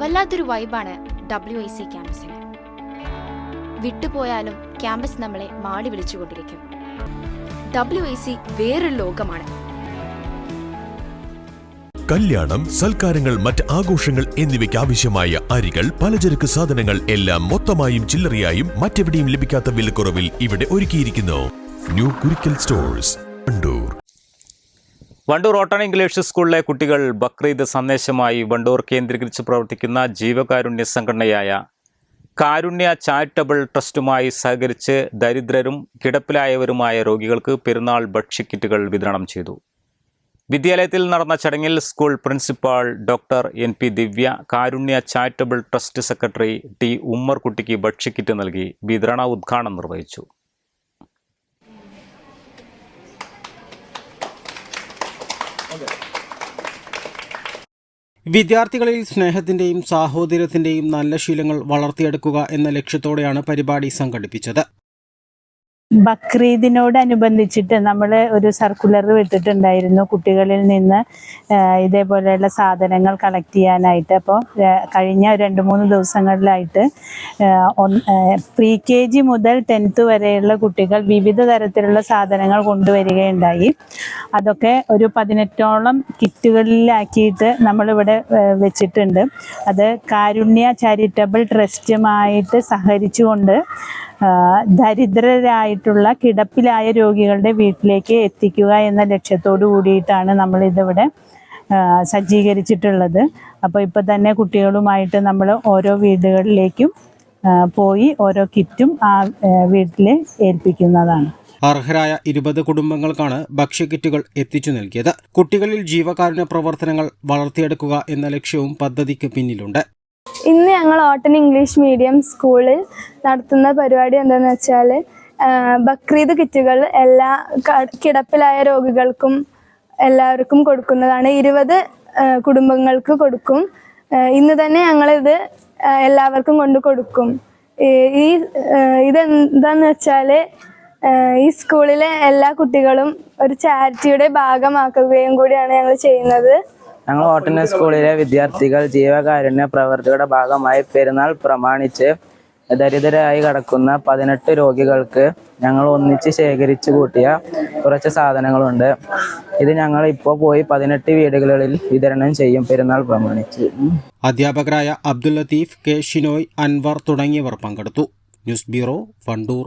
വല്ലാത്തൊരു വൈബാണ് W I C ക്യാമ്പസിന്. വിട്ടുപോയാലും ക്യാമ്പസ് നമ്മളെ മാടി വിളിച്ചുകൊണ്ടിരിക്കും. ഡബ്ല്യു ഐ സി വേറൊരു ലോകമാണ്. കല്യാണം സൽക്കാരങ്ങൾ മറ്റ് ആഘോഷങ്ങൾ എന്നിവയ്ക്ക് ആവശ്യമായ അരികൾ പലചരക്ക് സാധനങ്ങൾ എല്ലാം മൊത്തമായും ചില്ലറയായും മറ്റെവിടെയും ലഭിക്കാത്ത വിലക്കുറവിൽ ഇവിടെ ഒരുക്കിയിരിക്കുന്നു. ന്യൂ കുരിക്കൽ സ്റ്റോഴ്സ് വണ്ടൂർ വണ്ടൂർ ഓട്ടൺ ഇംഗ്ലീഷ് സ്കൂളിലെ കുട്ടികൾ ബക്രീദ് സന്ദേശമായി വണ്ടൂർ കേന്ദ്രീകരിച്ച് പ്രവർത്തിക്കുന്ന ജീവകാരുണ്യ സംഘടനയായ കാരുണ്യ ചാരിറ്റബിൾ ട്രസ്റ്റുമായി സഹകരിച്ച് ദരിദ്രരും കിടപ്പിലായവരുമായ രോഗികൾക്ക് പെരുന്നാൾ ഭക്ഷ്യക്കിറ്റുകൾ വിതരണം ചെയ്തു. വിദ്യാലയത്തിൽ നടന്ന ചടങ്ങിൽ school principal doctor N P Divya Karunya charitable trust secretary T ഉമ്മർകുട്ടിക്ക് ഭക്ഷ്യക്കിറ്റ് നൽകി വിതരണ ഉദ്ഘാടനം നിർവഹിച്ചു. വിദ്യാർത്ഥികളിൽ സ്നേഹത്തിന്റെയും സാഹോദര്യത്തിന്റെയും നല്ല ശീലങ്ങൾ വളർത്തിയെടുക്കുക എന്ന ലക്ഷ്യത്തോടെയാണ് പരിപാടി സംഘടിപ്പിച്ചത് ബക്രീദിനോടനുബന്ധിച്ചിട്ട് നമ്മൾ ഒരു സർക്കുലർ വിട്ടിട്ടുണ്ടായിരുന്നു കുട്ടികളിൽ നിന്ന് ഇതേപോലെയുള്ള സാധനങ്ങൾ കളക്ട് ചെയ്യാനായിട്ട്. അപ്പോൾ കഴിഞ്ഞ രണ്ട് മൂന്ന് ദിവസങ്ങളിലായിട്ട് പ്രീ കെ ജി മുതൽ ടെൻത്ത് വരെയുള്ള കുട്ടികൾ വിവിധ തരത്തിലുള്ള സാധനങ്ങൾ കൊണ്ടുവരികയുണ്ടായി. അതൊക്കെ ഒരു പതിനെട്ടോളം കിറ്റുകളിലാക്കിയിട്ട് നമ്മളിവിടെ വെച്ചിട്ടുണ്ട്. അത് കാരുണ്യ ചാരിറ്റബിൾ ട്രസ്റ്റുമായിട്ട് സഹകരിച്ചുകൊണ്ട് ആ, ദരിദ്രരായിട്ടുള്ള കിടപ്പിലായ രോഗികളുടെ വീട്ടിലേക്ക് എത്തിക്കുക എന്ന ലക്ഷ്യത്തോടു കൂടിയിട്ടാണ് നമ്മൾ ഇതിവിടെ സജ്ജീകരിച്ചിട്ടുള്ളത്. അപ്പോൾ ഇപ്പോൾ തന്നെ കുട്ടികളുമായിട്ട് നമ്മൾ ഓരോ വീടുകളിലേക്കും പോയി ഓരോ കിറ്റും ആ വീട്ടിൽ ഏൽപ്പിക്കുന്നതാണ്. അർഹരായ ഇരുപത് കുടുംബങ്ങൾക്കാണ് ഭക്ഷ്യക്കിറ്റുകൾ എത്തിച്ചു നൽകിയത്. കുട്ടികളിൽ ജീവകാരുണ്യ പ്രവർത്തനങ്ങൾ വളർത്തിയെടുക്കുക എന്ന ലക്ഷ്യവും പദ്ധതിക്ക് പിന്നിലുണ്ട്. ഇന്ന് ഞങ്ങൾ ഓട്ടൻ ഇംഗ്ലീഷ് മീഡിയം സ്കൂളിൽ നടത്തുന്ന പരിപാടി എന്താണെന്ന് വെച്ചാൽ ബക്രീദ് കിറ്റുകൾ എല്ലാ കിടപ്പിലായ രോഗികൾക്കും എല്ലാവർക്കും കൊടുക്കുന്നതാണ്. ഇരുപത് കുടുംബങ്ങൾക്ക് കൊടുക്കും. ഇന്ന് തന്നെ ഞങ്ങളിത് എല്ലാവർക്കും കൊണ്ട് കൊടുക്കും. ഈ- ഇതെന്താന്ന് വെച്ചാൽ ഈ സ്കൂളിലെ എല്ലാ കുട്ടികളും ഒരു ചാരിറ്റിയുടെ ഭാഗമാക്കുകയും കൂടിയാണ് ഞങ്ങൾ ചെയ്യുന്നത്. ഞങ്ങൾ ഓട്ടന സ്കൂളിലെ വിദ്യാർത്ഥികൾ ജീവകാരുണ്യ പ്രവർത്തിയുടെ ഭാഗമായി പെരുന്നാൾ പ്രമാണിച്ച് ദരിദ്രരായി കിടക്കുന്ന പതിനെട്ട് രോഗികൾക്ക് ഞങ്ങൾ ഒന്നിച്ച് ശേഖരിച്ചു കൂട്ടിയ കുറച്ച് സാധനങ്ങളുണ്ട്. ഇത് ഞങ്ങൾ ഇപ്പോൾ പോയി പതിനെട്ട് വീടുകളിൽ വിതരണം ചെയ്യും പെരുന്നാൾ പ്രമാണിച്ച്. അധ്യാപകരായ അബ്ദുൽ ലത്തീഫ് കെ ഷിനോയ് അൻവർ തുടങ്ങിയവർ പങ്കെടുത്തു. News bureau Wandoor.